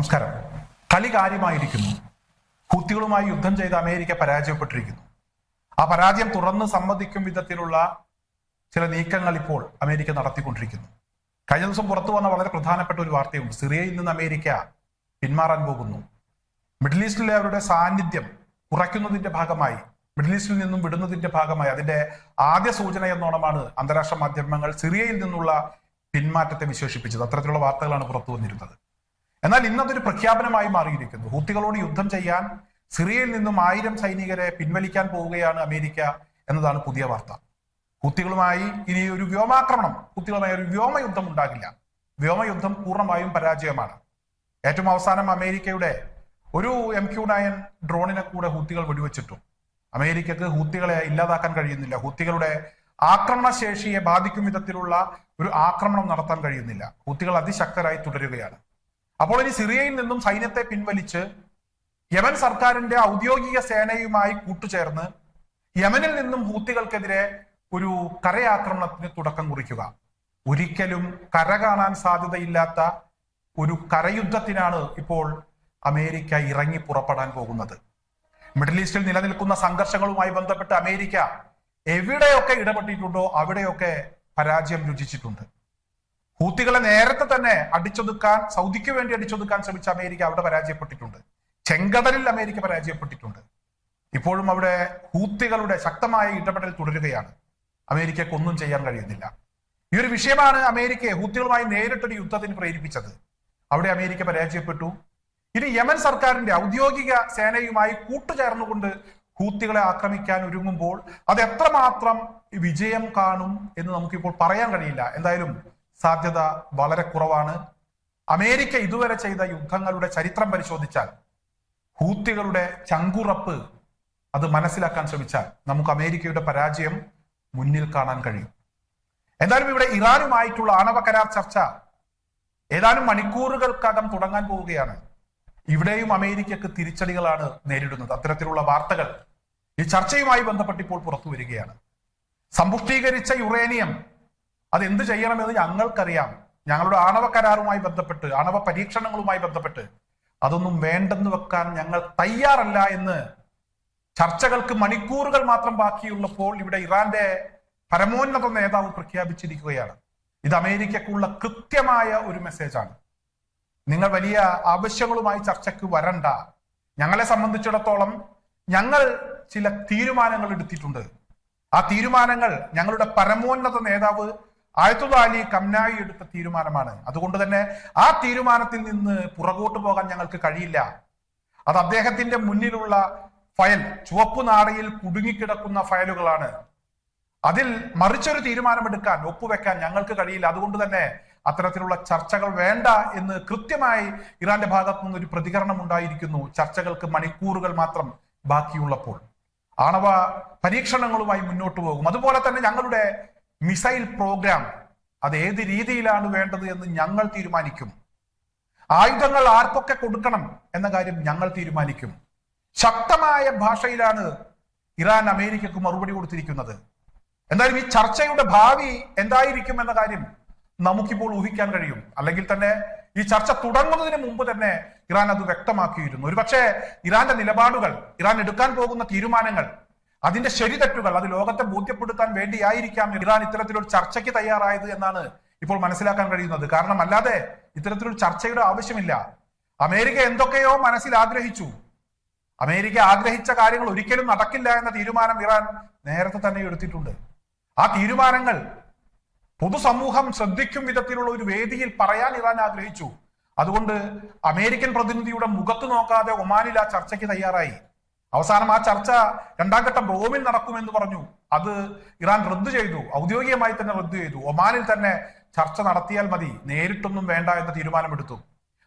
നമസ്കാരം കളി കാര്യമായിരിക്കുന്നു. ഹൂത്തികളുമായി യുദ്ധം ചെയ്ത് അമേരിക്ക പരാജയപ്പെട്ടിരിക്കുന്നു. ആ പരാജയം തുറന്ന് സമ്മതിക്കും വിധത്തിലുള്ള ചില നീക്കങ്ങൾ ഇപ്പോൾ അമേരിക്ക നടത്തിക്കൊണ്ടിരിക്കുന്നു. കഴിഞ്ഞ ദിവസം പുറത്തു വന്ന വളരെ പ്രധാനപ്പെട്ട ഒരു വാർത്തയുണ്ട്. സിറിയയിൽ നിന്ന് അമേരിക്ക പിന്മാറാൻ പോകുന്നു. മിഡിൽ ഈസ്റ്റിലെ അവരുടെ സാന്നിധ്യം കുറയ്ക്കുന്നതിന്റെ ഭാഗമായി മിഡിൽ ഈസ്റ്റിൽ നിന്നും വിടുന്നതിന്റെ ഭാഗമായി അതിന്റെ ആദ്യ സൂചന എന്നോണമാണ് അന്താരാഷ്ട്ര മാധ്യമങ്ങൾ സിറിയയിൽ നിന്നുള്ള പിന്മാറ്റത്തെ വിശേഷിപ്പിച്ചത്. അത്തരത്തിലുള്ള വാർത്തകളാണ് പുറത്തു വന്നിരുന്നത്. എന്നാൽ ഇന്നതൊരു പ്രഖ്യാപനമായി മാറിയിരിക്കുന്നു. ഹൂത്തികളോട് യുദ്ധം ചെയ്യാൻ സിറിയയിൽ നിന്നും ആയിരം സൈനികരെ പിൻവലിക്കാൻ പോവുകയാണ് അമേരിക്ക എന്നതാണ് പുതിയ വാർത്ത. ഹൂത്തികളുമായി ഇനി ഒരു വ്യോമാക്രമണം ഹൂത്തികളുമായി ഒരു വ്യോമയുദ്ധം ഉണ്ടാകില്ല. വ്യോമയുദ്ധം പൂർണമായും പരാജയമാണ്. ഏറ്റവും അവസാനം അമേരിക്കയുടെ ഒരു എം ക്യു നയൻ ഡ്രോണിനെ കൂടെ ഹൂത്തികൾ വെടിവെച്ചിട്ടു. അമേരിക്കക്ക് ഹൂത്തികളെ ഇല്ലാതാക്കാൻ കഴിയുന്നില്ല. ഹൂത്തികളുടെ ആക്രമണശേഷിയെ ബാധിക്കും വിധത്തിലുള്ള ഒരു ആക്രമണം നടത്താൻ കഴിയുന്നില്ല. ഹൂത്തികൾ അതിശക്തരായി തുടരുകയാണ്. അപ്പോൾ ഇനി സിറിയയിൽ നിന്നും സൈന്യത്തെ പിൻവലിച്ച് യമൻ സർക്കാരിന്റെ ഔദ്യോഗിക സേനയുമായി കൂട്ടുചേർന്ന് യമനിൽ നിന്നും ഹൂത്തികൾക്കെതിരെ ഒരു കരയാക്രമണത്തിന് തുടക്കം കുറിക്കുക. ഒരിക്കലും കര കാണാൻ സാധ്യതയില്ലാത്ത ഒരു കരയുദ്ധത്തിനാണ് ഇപ്പോൾ അമേരിക്ക ഇറങ്ങി പുറപ്പെടാൻ പോകുന്നത്. മിഡിൽ ഈസ്റ്റിൽ നിലനിൽക്കുന്ന സംഘർഷങ്ങളുമായി ബന്ധപ്പെട്ട് അമേരിക്ക എവിടെയൊക്കെ ഇടപെട്ടിട്ടുണ്ടോ അവിടെയൊക്കെ പരാജയം രുചിച്ചിട്ടുണ്ട്. ഹൂത്തികളെ നേരത്തെ തന്നെ അടിച്ചൊതുക്കാൻ സൗദിക്ക് വേണ്ടി അടിച്ചൊതുക്കാൻ ശ്രമിച്ച അമേരിക്ക അവിടെ പരാജയപ്പെട്ടിട്ടുണ്ട്. ചെങ്കടലിൽ അമേരിക്ക പരാജയപ്പെട്ടിട്ടുണ്ട്. ഇപ്പോഴും അവിടെ ഹൂത്തികളുടെ ശക്തമായ ഇടപെടൽ തുടരുകയാണ്. അമേരിക്കക്ക് ഒന്നും ചെയ്യാൻ കഴിയുന്നില്ല. ഈ ഒരു വിഷയമാണ് അമേരിക്കയെ ഹൂത്തികളുമായി നേരിട്ടൊരു യുദ്ധത്തിന് പ്രേരിപ്പിച്ചത്. അവിടെ അമേരിക്ക പരാജയപ്പെട്ടു. ഇനി യമൻ സർക്കാരിന്റെ ഔദ്യോഗിക സേനയുമായി കൂട്ടുചേർന്നുകൊണ്ട് ഹൂത്തികളെ ആക്രമിക്കാൻ ഒരുങ്ങുമ്പോൾ അത് എത്രമാത്രം വിജയം കാണും എന്ന് നമുക്കിപ്പോൾ പറയാൻ കഴിയില്ല. എന്തായാലും സാധ്യത വളരെ കുറവാണ്. അമേരിക്ക ഇതുവരെ ചെയ്ത യുദ്ധങ്ങളുടെ ചരിത്രം പരിശോധിച്ചാൽ ഹൂത്തികളുടെ ചങ്കുറപ്പ് അത് മനസ്സിലാക്കാൻ ശ്രമിച്ചാൽ നമുക്ക് അമേരിക്കയുടെ പരാജയം മുന്നിൽ കാണാൻ കഴിയും. എന്തായാലും ഇവിടെ ഇറാനുമായിട്ടുള്ള ആണവ കരാർ ചർച്ച ഏതാനും മണിക്കൂറുകൾക്കകം തുടങ്ങാൻ പോവുകയാണ്. ഇവിടെയും അമേരിക്കക്ക് തിരിച്ചടികളാണ് നേരിടുന്നത്. അത്തരത്തിലുള്ള വാർത്തകൾ ഈ ചർച്ചയുമായി ബന്ധപ്പെട്ടിപ്പോൾ പുറത്തു വരികയാണ്. സമ്പുഷ്ടീകരിച്ച യുറേനിയം അത് എന്ത് ചെയ്യണമെന്ന് ഞങ്ങൾക്കറിയാം. ഞങ്ങളുടെ ആണവ കരാറുമായി ബന്ധപ്പെട്ട് ആണവ പരീക്ഷണങ്ങളുമായി ബന്ധപ്പെട്ട് അതൊന്നും വേണ്ടെന്ന് വെക്കാൻ ഞങ്ങൾ തയ്യാറല്ല എന്ന് ചർച്ചകൾക്ക് മണിക്കൂറുകൾ മാത്രം ബാക്കിയുള്ളപ്പോൾ ഇവിടെ ഇറാന്റെ പരമോന്നത നേതാവ് പ്രഖ്യാപിച്ചിരിക്കുകയാണ്. ഇത് അമേരിക്കക്കുള്ള കൃത്യമായ ഒരു മെസ്സേജാണ്. നിങ്ങൾ വലിയ ആവശ്യങ്ങളുമായി ചർച്ചയ്ക്ക് വരണ്ട. ഞങ്ങളെ സംബന്ധിച്ചിടത്തോളം ഞങ്ങൾ ചില തീരുമാനങ്ങൾ എടുത്തിട്ടുണ്ട്. ആ തീരുമാനങ്ങൾ ഞങ്ങളുടെ പരമോന്നത നേതാവ് ആയത്തുള്ള അലി കംനായി എടുത്ത തീരുമാനമാണ്. അതുകൊണ്ട് തന്നെ ആ തീരുമാനത്തിൽ നിന്ന് പുറകോട്ട് പോകാൻ ഞങ്ങൾക്ക് കഴിയില്ല. അത് അദ്ദേഹത്തിന്റെ മുന്നിലുള്ള ഫയൽ ചുവപ്പ് നാടയിൽ കുടുങ്ങിക്കിടക്കുന്ന ഫയലുകളാണ്. അതിൽ മറിച്ചൊരു തീരുമാനമെടുക്കാൻ ഒപ്പുവെക്കാൻ ഞങ്ങൾക്ക് കഴിയില്ല. അതുകൊണ്ട് തന്നെ അത്തരത്തിലുള്ള ചർച്ചകൾ വേണ്ട എന്ന് കൃത്യമായി ഇറാന്റെ ഭാഗത്തു നിന്ന് ഒരു പ്രതികരണം ഉണ്ടായിരിക്കുന്നു. ചർച്ചകൾക്ക് മണിക്കൂറുകൾ മാത്രം ബാക്കിയുള്ളപ്പോൾ. ആണവ പരീക്ഷണങ്ങളുമായി മുന്നോട്ട് പോകും. അതുപോലെ തന്നെ ഞങ്ങളുടെ മിസൈൽ പ്രോഗ്രാം അത് ഏത് രീതിയിലാണ് വേണ്ടത് എന്ന് ഞങ്ങൾ തീരുമാനിക്കും. ആയുധങ്ങൾ ആർക്കൊക്കെ കൊടുക്കണം എന്ന കാര്യം ഞങ്ങൾ തീരുമാനിക്കും. ശക്തമായ ഭാഷയിലാണ് ഇറാൻ അമേരിക്കക്ക് മറുപടി കൊടുത്തിരിക്കുന്നത്. എന്തായാലും ഈ ചർച്ചയുടെ ഭാവി എന്തായിരിക്കും എന്ന കാര്യം നമുക്കിപ്പോൾ ഊഹിക്കാൻ കഴിയും. അല്ലെങ്കിൽ തന്നെ ഈ ചർച്ച തുടങ്ങുന്നതിന് മുമ്പ് തന്നെ ഇറാൻ അത് വ്യക്തമാക്കിയിരുന്നു. ഒരുപക്ഷെ ഇറാന്റെ നിലപാടുകൾ ഇറാൻ എടുക്കാൻ പോകുന്ന തീരുമാനങ്ങൾ അതിന്റെ ശരിതെറ്റുകൾ അത് ലോകത്തെ ബോധ്യപ്പെടുത്താൻ വേണ്ടിയായിരിക്കാം ഇറാൻ ഇത്തരത്തിലൊരു ചർച്ചയ്ക്ക് തയ്യാറായത് എന്നാണ് ഇപ്പോൾ മനസ്സിലാക്കാൻ കഴിയുന്നത്. കാരണം അല്ലാതെ ഇത്തരത്തിലൊരു ചർച്ചയുടെ ആവശ്യമില്ല. അമേരിക്ക എന്തൊക്കെയോ മനസ്സിൽ ആഗ്രഹിച്ചു. അമേരിക്ക ആഗ്രഹിച്ച കാര്യങ്ങൾ ഒരിക്കലും നടക്കില്ല എന്ന തീരുമാനം ഇറാൻ നേരത്തെ തന്നെ എടുത്തിട്ടുണ്ട്. ആ തീരുമാനങ്ങൾ പൊതുസമൂഹം ശ്രദ്ധിക്കും വിധത്തിലുള്ള ഒരു വേദിയിൽ പറയാൻ ഇറാൻ ആഗ്രഹിച്ചു. അതുകൊണ്ട് അമേരിക്കൻ പ്രതിനിധിയുടെ മുഖത്ത് നോക്കാതെ ഒമാനിൽ ആ ചർച്ചയ്ക്ക് തയ്യാറായി. അവസാനം ആ ചർച്ച രണ്ടാം ഘട്ടം റോമിൽ നടക്കുമെന്ന് പറഞ്ഞു. അത് ഇറാൻ റദ്ദു ചെയ്തു. ഔദ്യോഗികമായി തന്നെ റദ്ദു ചെയ്തു. ഒമാനിൽ തന്നെ ചർച്ച നടത്തിയാൽ മതി. നേരിട്ടൊന്നും വേണ്ട എന്ന തീരുമാനമെടുത്തു.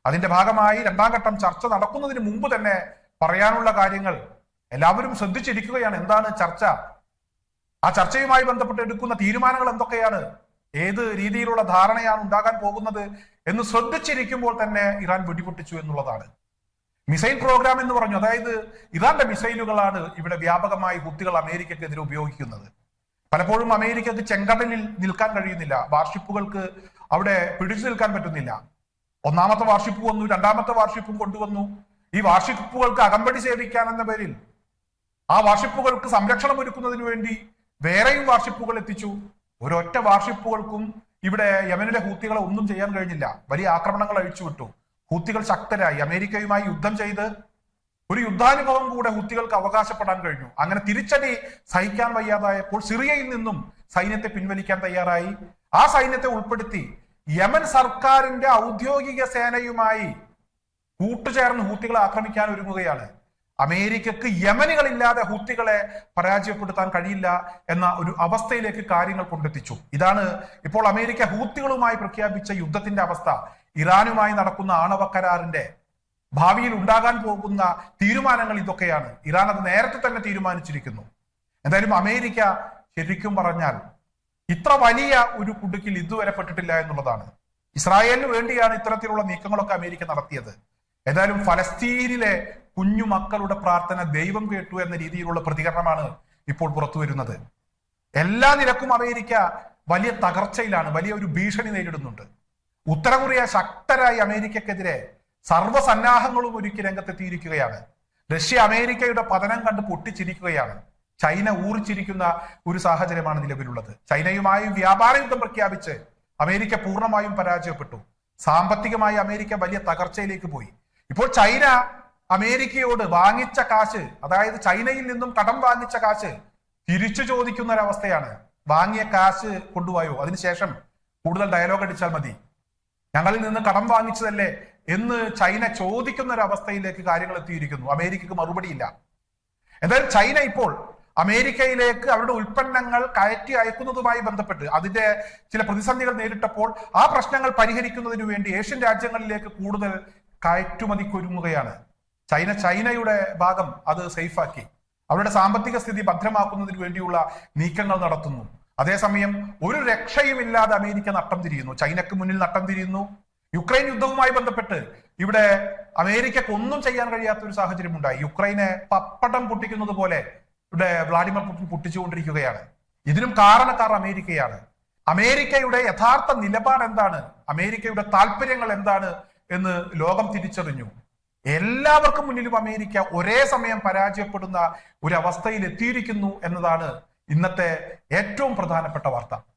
അതിന്റെ ഭാഗമായി രണ്ടാം ഘട്ടം ചർച്ച നടക്കുന്നതിന് മുമ്പ് തന്നെ പറയാനുള്ള കാര്യങ്ങൾ എല്ലാവരും ശ്രദ്ധിച്ചിരിക്കുകയാണ്. എന്താണ് ചർച്ച? ആ ചർച്ചയുമായി ബന്ധപ്പെട്ട് എടുക്കുന്ന തീരുമാനങ്ങൾ എന്തൊക്കെയാണ്? ഏത് രീതിയിലുള്ള ധാരണയാണ് ഉണ്ടാകാൻ പോകുന്നത് എന്ന് ശ്രദ്ധിച്ചിരിക്കുമ്പോൾ തന്നെ ഇറാൻ വെടിപൊട്ടിച്ചു എന്നുള്ളതാണ്. മിസൈൽ പ്രോഗ്രാം എന്ന് പറഞ്ഞു. അതായത് ഇറാന്റെ മിസൈലുകളാണ് ഇവിടെ വ്യാപകമായി കുത്തികൾ അമേരിക്കക്കെതിരെ ഉപയോഗിക്കുന്നത്. പലപ്പോഴും അമേരിക്കക്ക് ചെങ്കടലിൽ നിൽക്കാൻ കഴിയുന്നില്ല. വാർഷിപ്പുകൾക്ക് അവിടെ പിടിച്ചു നിൽക്കാൻ പറ്റുന്നില്ല. ഒന്നാമത്തെ വാർഷിപ്പ് വന്നു രണ്ടാമത്തെ വാർഷിപ്പും കൊണ്ടുവന്നു. ഈ വാർഷിപ്പുകൾക്ക് അകമ്പടി സേവിക്കാൻ എന്ന പേരിൽ ആ വാർഷിപ്പുകൾക്ക് സംരക്ഷണം ഒരുക്കുന്നതിന് വേണ്ടി വേറെയും വാർഷിപ്പുകൾ എത്തിച്ചു. ഒരൊറ്റ വാർഷിപ്പുകൾക്കും ഇവിടെ യമനിലെ ഹൂത്തികളെ ഒന്നും ചെയ്യാൻ കഴിഞ്ഞില്ല. വലിയ ആക്രമണങ്ങൾ അഴിച്ചുവിട്ടു. ഹൂത്തികൾ ശക്തരായി അമേരിക്കയുമായി യുദ്ധം ചെയ്ത് ഒരു യുദ്ധാനുഭവം കൂടെ ഹൂത്തികൾക്ക് അവകാശപ്പെടാൻ കഴിഞ്ഞു. അങ്ങനെ തിരിച്ചടി സഹിക്കാൻ വയ്യാതായപ്പോൾ സിറിയയിൽ നിന്നും സൈന്യത്തെ പിൻവലിക്കാൻ തയ്യാറായി. ആ സൈന്യത്തെ ഉൾപ്പെടുത്തി യമൻ സർക്കാരിന്റെ ഔദ്യോഗിക സേനയുമായി കൂട്ടുചേർന്ന് ഹൂത്തികളെ ആക്രമിക്കാൻ ഒരുങ്ങുകയാണ്. അമേരിക്കക്ക് യമനികളില്ലാതെ ഹൂത്തികളെ പരാജയപ്പെടുത്താൻ കഴിയില്ല എന്ന ഒരു അവസ്ഥയിലേക്ക് കാര്യങ്ങൾ കൊണ്ടെത്തിച്ചു. ഇതാണ് ഇപ്പോൾ അമേരിക്ക ഹൂത്തികളുമായി പ്രഖ്യാപിച്ച യുദ്ധത്തിന്റെ അവസ്ഥ. ഇറാനുമായി നടക്കുന്ന ആണവ കരാറിന്റെ ഭാവിയിൽ ഉണ്ടാകാൻ പോകുന്ന തീരുമാനങ്ങൾ ഇതൊക്കെയാണ്. ഇറാൻ അത് നേരത്തെ തന്നെ തീരുമാനിച്ചിരിക്കുന്നു. എന്തായാലും അമേരിക്ക ശരിക്കും പറഞ്ഞാൽ ഇത്ര വലിയ ഒരു കുടുക്കിൽ ഇതുവരെ പെട്ടിട്ടില്ല എന്നുള്ളതാണ്. ഇസ്രായേലിന് വേണ്ടിയാണ് ഇത്തരത്തിലുള്ള നീക്കങ്ങളൊക്കെ അമേരിക്ക നടത്തിയത്. ഏതായാലും ഫലസ്തീനിലെ കുഞ്ഞു മക്കളുടെ പ്രാർത്ഥന ദൈവം കേട്ടു എന്ന രീതിയിലുള്ള പ്രതികരണമാണ് ഇപ്പോൾ പുറത്തു വരുന്നത്. എല്ലാ നിലക്കും അമേരിക്ക വലിയ തകർച്ചയിലാണ് വലിയ ഒരു ഭീഷണി നേരിടുന്നുണ്ട്. ഉത്തര കൊറിയ ശക്തരായി അമേരിക്കക്കെതിരെ സർവസന്നാഹങ്ങളും ഒരുക്കി രംഗത്തെത്തിയിരിക്കുകയാണ്. റഷ്യ അമേരിക്കയുടെ പതനം കണ്ട് പൊട്ടിച്ചിരിക്കുകയാണ്. ചൈന ഊറിച്ചിരിക്കുന്ന ഒരു സാഹചര്യമാണ് നിലവിലുള്ളത്. ചൈനയുമായി വ്യാപാര യുദ്ധം പ്രഖ്യാപിച്ച് അമേരിക്ക പൂർണമായും പരാജയപ്പെട്ടു. സാമ്പത്തികമായി അമേരിക്ക വലിയ തകർച്ചയിലേക്ക് പോയി. ഇപ്പോൾ ചൈന അമേരിക്കയോട് വാങ്ങിച്ച കാശ് അതായത് ചൈനയിൽ നിന്നും കടം വാങ്ങിച്ച കാശ് തിരിച്ചു ചോദിക്കുന്ന ഒരവസ്ഥയാണ് വാങ്ങിയ കാശ് കൊണ്ടുപോയോ? അതിനുശേഷം കൂടുതൽ ഡയലോഗ് അടിച്ചാൽ മതി. ഞങ്ങളിൽ നിന്ന് കടം വാങ്ങിച്ചതല്ലേ എന്ന് ചൈന ചോദിക്കുന്ന ഒരു അവസ്ഥയിലേക്ക് കാര്യങ്ങൾ എത്തിയിരിക്കുന്നു. അമേരിക്കക്ക് മറുപടിയില്ല. എന്തായാലും ചൈന ഇപ്പോൾ അമേരിക്കയിലേക്ക് അവരുടെ ഉൽപ്പന്നങ്ങൾ കയറ്റി അയക്കുന്നതുമായി ബന്ധപ്പെട്ട് അതിന്റെ ചില പ്രതിസന്ധികൾ നേരിട്ടപ്പോൾ ആ പ്രശ്നങ്ങൾ പരിഹരിക്കുന്നതിന് വേണ്ടി ഏഷ്യൻ രാജ്യങ്ങളിലേക്ക് കൂടുതൽ കയറ്റുമതിക്കൊരുങ്ങുകയാണ് ചൈന ചൈനയുടെ ഭാഗം അത് സേഫാക്കി. അവരുടെ സാമ്പത്തിക സ്ഥിതി ഭദ്രമാക്കുന്നതിന് വേണ്ടിയുള്ള നീക്കങ്ങൾ നടത്തുന്നു. അതേസമയം ഒരു രക്ഷയുമില്ലാതെ അമേരിക്ക നട്ടം തിരിയുന്നു. ചൈനക്ക് മുന്നിൽ നട്ടം തിരിയുന്നു. യുക്രൈൻ യുദ്ധവുമായി ബന്ധപ്പെട്ട് ഇവിടെ അമേരിക്കക്ക് ഒന്നും ചെയ്യാൻ കഴിയാത്ത ഒരു സാഹചര്യം ഉണ്ടായി യുക്രൈനെ പപ്പടം പൊട്ടിക്കുന്നത് പോലെ ഇവിടെ വ്ളാഡിമിർ പുടിൻ പൊട്ടിച്ചുകൊണ്ടിരിക്കുകയാണ്. ഇതിനും കാരണക്കാർ അമേരിക്കയാണ്. അമേരിക്കയുടെ യഥാർത്ഥ നിലപാട് എന്താണ് അമേരിക്കയുടെ താല്പര്യങ്ങൾ എന്താണ്? എന്ന് ലോകം തിരിച്ചറിഞ്ഞു. എല്ലാവർക്കും മുന്നിലും അമേരിക്ക ഒരേ സമയം പരാജയപ്പെടുന്ന ഒരു അവസ്ഥയിൽ എത്തിയിരിക്കുന്നു എന്നതാണ് ഇന്നത്തെ ഏറ്റവും പ്രധാനപ്പെട്ട വാർത്ത.